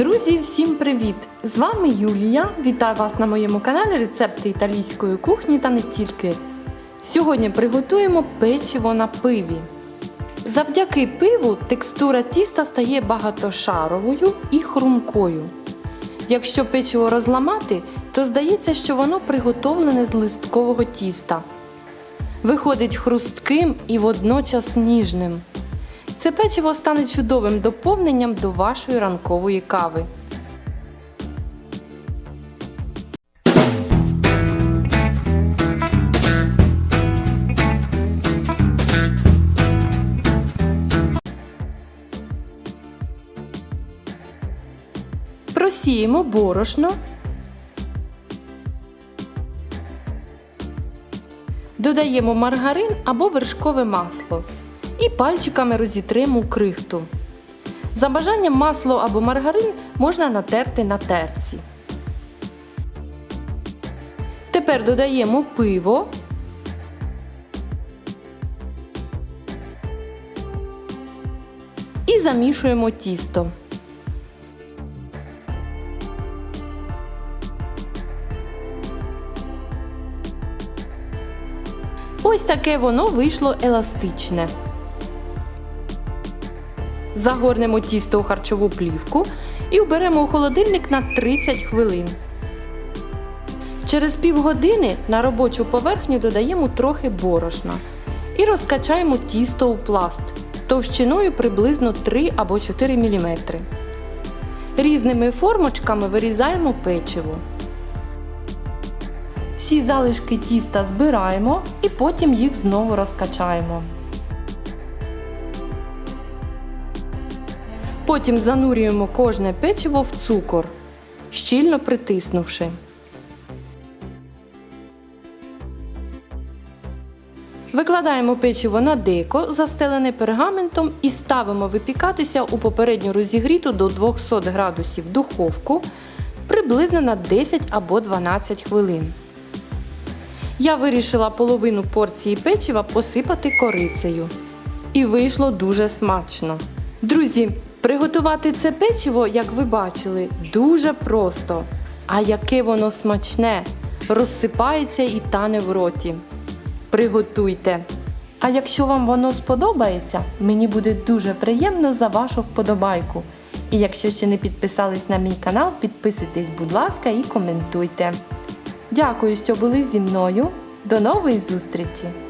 Друзі, всім привіт! З вами Юлія. Вітаю вас на моєму каналі Рецепти італійської кухні та не тільки. Сьогодні приготуємо печиво на пиві. Завдяки пиву текстура тіста стає багатошаровою і хрумкою. Якщо печиво розламати, то здається, що воно приготовлене з листкового тіста. Виходить хрустким і водночас ніжним. Це печиво стане чудовим доповненням до вашої ранкової кави. Просіємо борошно. Додаємо маргарин або вершкове масло і пальчиками розітримо крихту. За бажанням масло або маргарин можна натерти на терці. Тепер додаємо пиво. І замішуємо тісто. Ось таке воно вийшло еластичне. Загорнемо тісто у харчову плівку і вберемо у холодильник на 30 хвилин. Через півгодини на робочу поверхню додаємо трохи борошна і розкачаємо тісто у пласт товщиною приблизно 3 або 4 мм. Різними формочками вирізаємо печиво. Всі залишки тіста збираємо і потім їх знову розкачаємо. Потім занурюємо кожне печиво в цукор, щільно притиснувши. Викладаємо печиво на деко, застелене пергаментом, і ставимо випікатися у попередньо розігріту до 200 градусів духовку приблизно на 10 або 12 хвилин. Я вирішила половину порції печива посипати корицею. І вийшло дуже смачно. Друзі, приготувати це печиво, як ви бачили, дуже просто. А яке воно смачне, розсипається і тане в роті. Приготуйте! А якщо вам воно сподобається, мені буде дуже приємно за вашу вподобайку. І якщо ще не підписались на мій канал, підписуйтесь, будь ласка, і коментуйте. Дякую, що були зі мною. До нової зустрічі!